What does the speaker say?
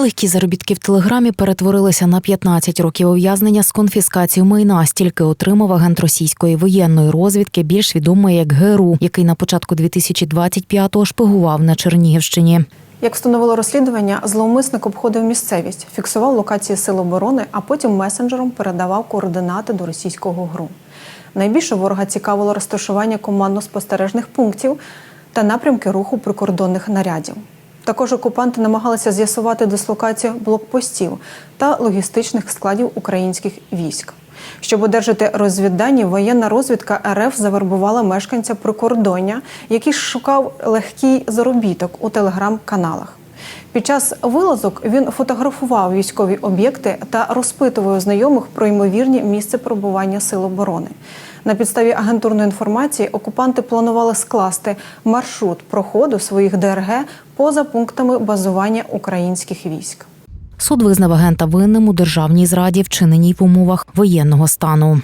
Легкі заробітки в телеграмі перетворилися на 15 років ув'язнення з конфіскацією майна. Стільки отримав агент російської воєнної розвідки, більш відомий як ГРУ, який на початку 2025-го шпигував на Чернігівщині. Як встановило розслідування, зловмисник обходив місцевість, фіксував локації сил оборони, а потім месенджером передавав координати до російського ГРУ. Найбільше ворога цікавило розташування командно-спостережних пунктів та напрямки руху прикордонних нарядів. Також окупанти намагалися з'ясувати дислокацію блокпостів та логістичних складів українських військ. Щоб одержати розвіддані, воєнна розвідка РФ завербувала мешканця прикордоння, який шукав легкий заробіток у телеграм-каналах. Під час вилазок він фотографував військові об'єкти та розпитував знайомих про ймовірні місце перебування сил оборони. На підставі агентурної інформації окупанти планували скласти маршрут проходу своїх ДРГ поза пунктами базування українських військ. Суд визнав агента винним у державній зраді, вчиненій в умовах воєнного стану.